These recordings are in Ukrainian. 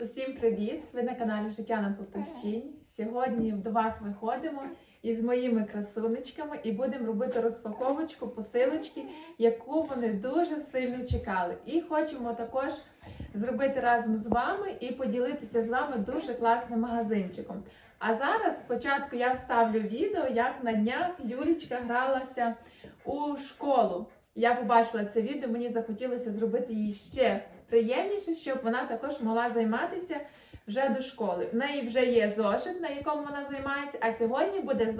Усім привіт! Ви на каналі Життя на Полтавщині. Сьогодні до вас виходимо із моїми красунечками і будемо робити розпаковочку посилочки, яку вони дуже сильно чекали. І хочемо також зробити разом з вами і поділитися з вами дуже класним магазинчиком. А зараз спочатку я вставлю відео, як на днях Юлічка гралася у школу. Я побачила це відео, мені захотілося зробити їй ще приємніше, щоб вона також могла займатися вже до школи. В неї вже є зошит, на якому вона займається, а сьогодні буде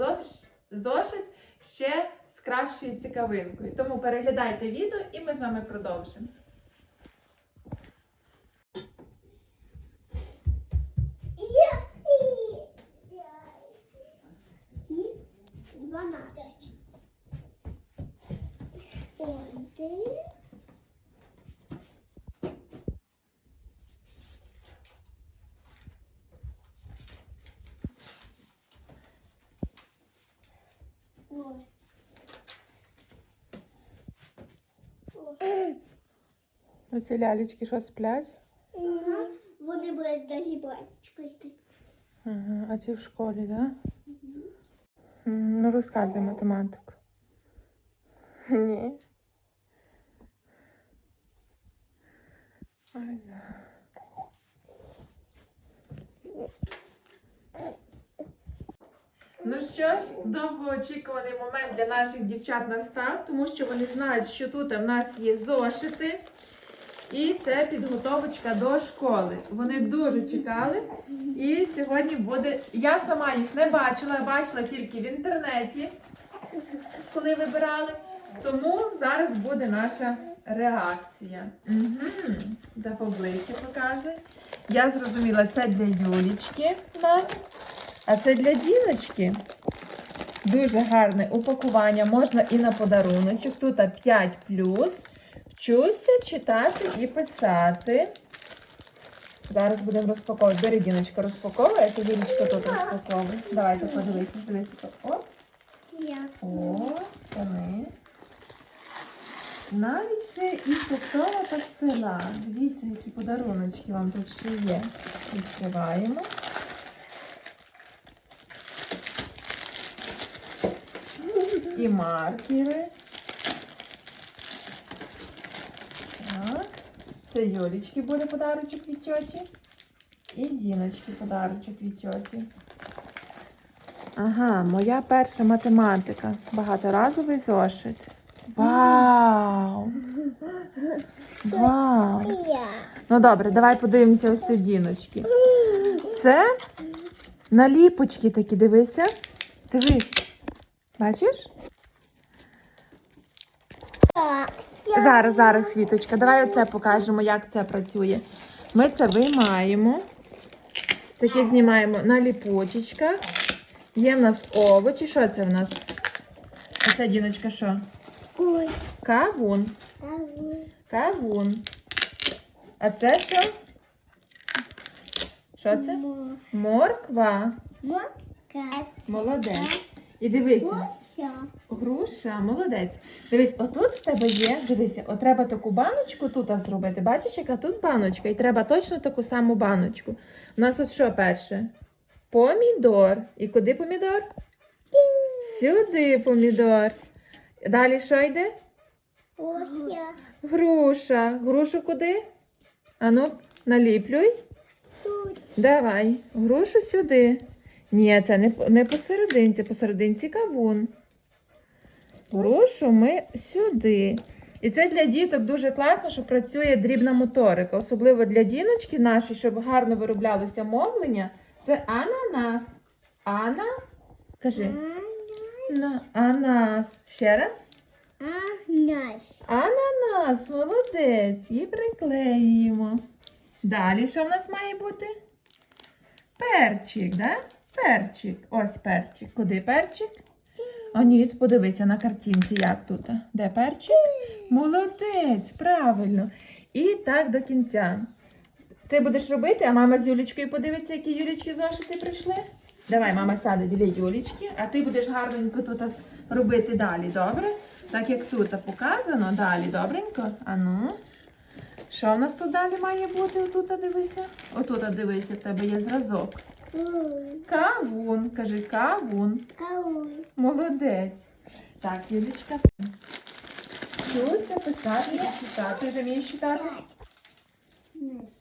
зошит, ще з кращою цікавинкою. Тому переглядайте відео і ми з вами продовжимо. Дванадцять. Один. Ой. Ой. Оці лялечки що сплять? Ага. Вони будуть до зібрачку йти. Ага, а ці в школі, так? Да? Ну, розказуй математику. Ні. Ай, да. Ну що ж, довгоочікуваний момент для наших дівчат настав, тому що вони знають, що тут в нас є зошити. І це підготовочка до школи. Вони дуже чекали. І сьогодні буде. Я сама їх не бачила, бачила тільки в інтернеті, коли вибирали. Тому зараз буде наша реакція. Угу. Да поближче показуй. Я зрозуміла, це для Юлічки в нас, а це для діночки. Дуже гарне упакування, можна і на подаруночок. Тут 5 Вчуся читати і писати. Зараз будемо розпаковувати. Бери, Діночка, розпаковує, а ти Юлічка тут розпаковує. Давайте подивися, дивися. О, Я. о, вони. Навіть ще і фруктова пастила. Дивіться, які подаруночки вам тут ще є. Відкриваємо. І маркери. Так. Це Юлічки буде подарочок від тьоті. І Діночки подарочок від тьоті. Ага, моя перша математика. Багаторазовий зошит. Вау! Вау! Ну добре, давай подивимося ось ці діночки. Це наліпочки такі, дивися. Дивись. Бачиш? Зараз, зараз, Світочка, давай оце покажемо, як це працює. Ми це виймаємо. Таке знімаємо на ліпочечках. Є в нас овочі. Що це в нас? Оце, Діночка, що? Ой. Кавун. А? Кавун. А це що? Що це? Мо. Морква. Мока. Молодець. І дивися. Груша, молодець. Дивись, отут в тебе є. Дивися, от треба таку баночку тут зробити. Бачиш, яка тут баночка? І треба точно таку саму баночку. У нас от що перше? Помідор. І куди помідор? Сюди помідор. Далі що йде? Я. Груша. Грушу куди? Ану, наліплюй. Тут. Давай, грушу сюди. Ні, це не, не посерединці, посерединці кавун. Грушу ми сюди. І це для діток дуже класно, що працює дрібна моторика. Особливо для діночки нашої, щоб гарно вироблялося мовлення. Це ананас. Ана. Кажи. На, ананас. Ще раз. А наш. Ананас, молодець. І приклеїмо. Далі що в нас має бути? Перчик, да? Перчик. Ось перчик. Куди перчик? А ні, подивися на картинці, як тут. Де перчик? Молодець, правильно. І так до кінця. Ти будеш робити, а мама з Юлічкою подивиться, які Юлічки зошити прийшли. Давай, мама сяде біля Юлічки, а ти будеш гарненько тут робити далі, добре? Так як тут показано, далі, добренько. Ану. Що в нас тут далі має бути? Отут дивися. Отут дивися, в тебе є зразок. Кавун. Кажи кавун. кауй. Молодець. Так, Юлічка. Вчуся писати і читати. Ти вмієш читати?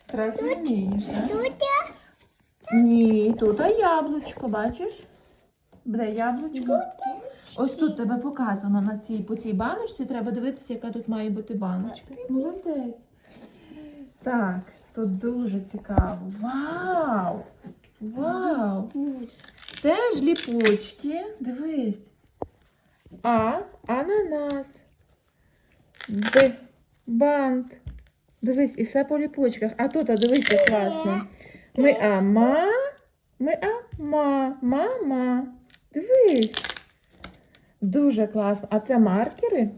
Трохи вмієш, так? Тут Ні, тут яблучко, бачиш? Де яблучко? Ось тут тебе показано на цій, по цій баночці. Треба дивитися, яка тут має бути баночка. Молодець. Так, тут дуже цікаво. Вау! Вау! Теж ліпучки. Дивись. А. Ананас. Б. Бант. Дивись, і все по ліпучках. А тут, а дивись, як класно. Ми а ма. Ми а ма. Мама. Дивись. Дуже класно. А це маркери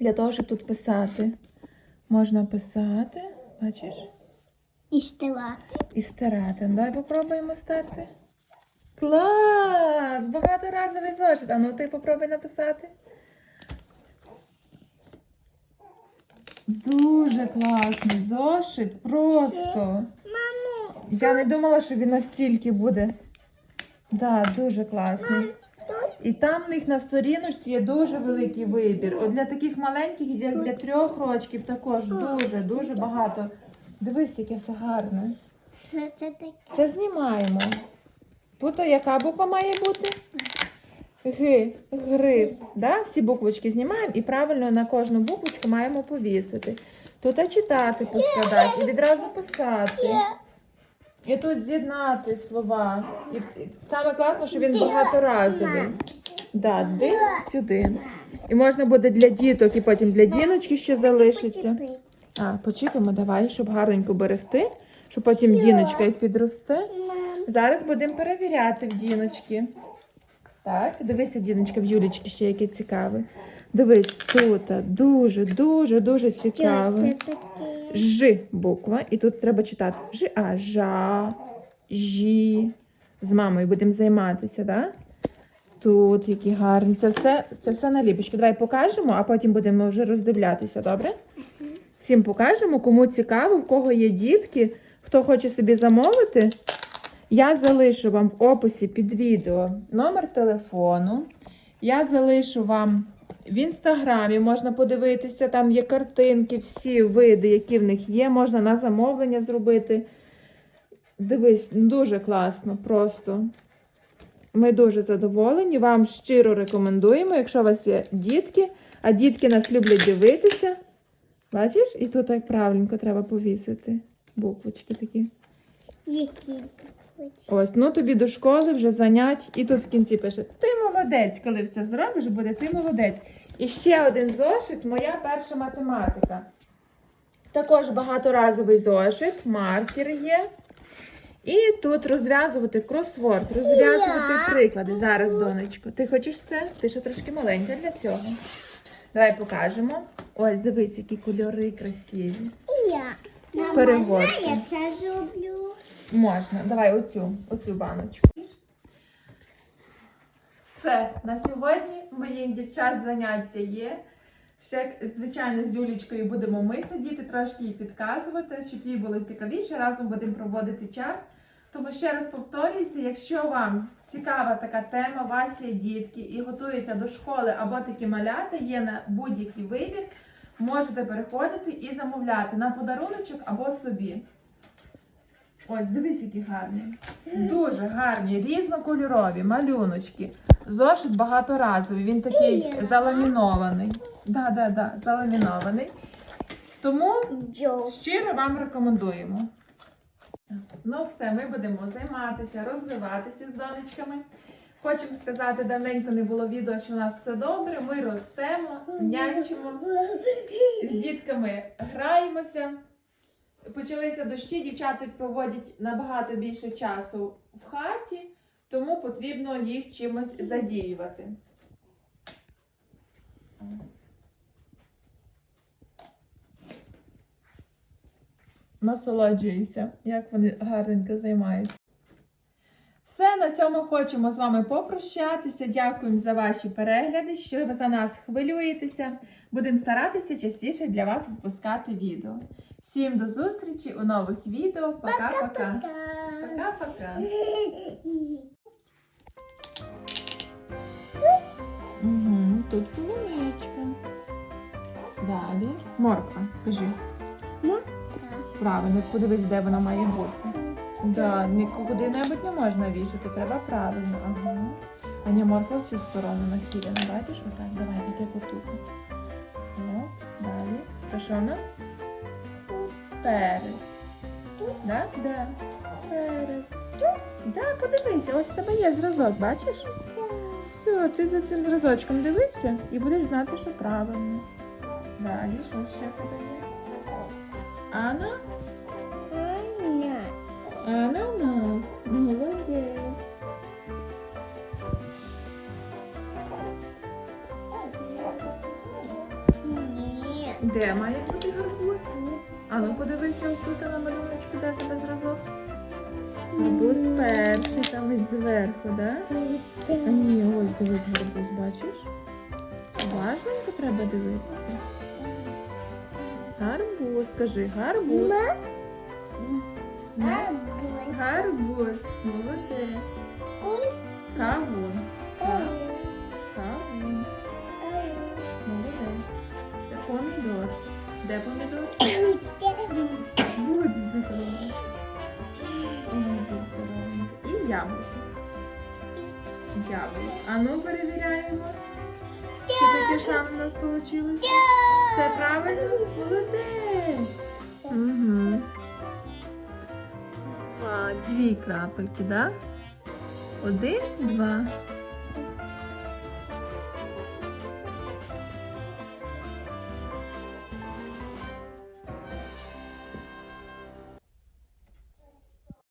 для того, щоб тут писати. Можна писати. Бачиш? І штила. І стирати. Давай попробуємо стерти. Клас! Багаторазовий зошит. А ну ти попробуй написати. Дуже класний зошит. Просто. Мамо, Я не думала, що він настільки буде. Да, дуже класний. І там в них на сторіночці є дуже великий вибір. От для таких маленьких, і для, для трьох рочків також дуже, дуже багато. Дивись, яке все гарне. все це таке. Це знімаємо. Тут яка буква має бути? Г. Гриб. Да? Всі буквочки знімаємо і правильно на кожну буквочку маємо повісити. Тут читати поскладати і відразу писати. І тут з'єднати слова. І, і саме класно, що він багаторазовий. Да, ди сюди. І можна буде для діток, і потім для діночки ще залишиться. А, почекаємо, давай, щоб гарненько берегти, щоб потім діночка як підросте. Зараз будемо перевіряти в діночки. Так, дивися, діночка, в Юлічки ще яке цікаве. Дивись, тут дуже, дуже, дуже цікаве. Ж буква. І тут треба читати Ж, а, жа, жі. З мамою будемо займатися, так? Да? Тут які гарні. Це все, це все наліпочки. Давай покажемо, а потім будемо вже роздивлятися, добре? Всім покажемо, кому цікаво, в кого є дітки, хто хоче собі замовити. Я залишу вам в описі під відео номер телефону. Я залишу вам в інстаграмі, можна подивитися, там є картинки, всі види, які в них є, можна на замовлення зробити. Дивись, дуже класно, просто. Ми дуже задоволені. Вам щиро рекомендуємо, якщо у вас є дітки, а дітки нас люблять дивитися. Бачиш? І тут так правильненько треба повісити. Буквочки такі. Які? Ось, ну тобі до школи вже занять. І тут в кінці пише: Ти молодець, коли все зробиш, буде ти молодець. І ще один зошит, моя перша математика. Також багаторазовий зошит, маркер є. І тут розв'язувати кросворд, розв'язувати приклади. Зараз, донечко. Ти хочеш це? Ти ще трошки маленька для цього. Давай покажемо. Ось, дивись, які кольори красиві. І я. Мама, Перегорки. я це зроблю. Можна. Давай оцю, оцю баночку. Все, на сьогодні моїх дівчат заняття є. Ще, звичайно, з Юлічкою будемо ми сидіти, трошки їй підказувати, щоб їй було цікавіше. Разом будемо проводити час. Тому ще раз повторююся, якщо вам цікава така тема, у вас є дітки і готуються до школи або такі малята, є на будь-який вибір, можете переходити і замовляти на подаруночок або собі. Ось, дивись, які гарні. Дуже гарні, різнокольорові малюночки. Зошит багаторазовий, він такий заламінований. Да, да, да, заламінований. Тому щиро вам рекомендуємо. Ну, все, ми будемо займатися, розвиватися з донечками. Хочемо сказати, давненько не було відео, що у нас все добре. Ми ростемо, нянчимо, з дітками граємося. Почалися дощі, дівчата проводять набагато більше часу в хаті, тому потрібно їх чимось задіювати. Насолоджуюся, як вони гарненько займаються. Все на цьому хочемо з вами попрощатися. Дякуємо за ваші перегляди, що ви за нас хвилюєтеся. Будемо старатися частіше для вас випускати відео. Всім до зустрічі у нових відео. Пока-пока. Пока-пока. Угу, тут полуничка. Далі. Морква. Кажи. Правильно, подивись, де вона має бути. Да, куди-небудь не можна вішати, треба правильно. Ага. А морква в цю сторону нахилена. Бачиш, отак, давай, так як отут. Ну, далі. Це що у нас? Перець. Да? Да. Перець. Да, подивися, ось у тебе є зразок, бачиш? Все, ти за цим зразочком дивися і будеш знати, що правильно. Далі, що ще тебе є? Ана? Ананас. Молодець. Де має бути гарбуз? А ну подивися ось тут на малюночку, де тебе зразок. Гарбуз перший, там ось зверху, да? А ні, ось дивись гарбуз, бачиш? Важненько треба дивитися. Гарбуз, скажи, гарбуз. Гарбуз, молодець. Кавун. Кавун. Молодець. Це помідор. Де помідор? Будь здоровий. І яблуко. Яблуко. А ну перевіряємо. Чи таке саме у нас вийшло? Все правильно? Молодець. Угу. А, дві крапельки, так? Да? Один, два.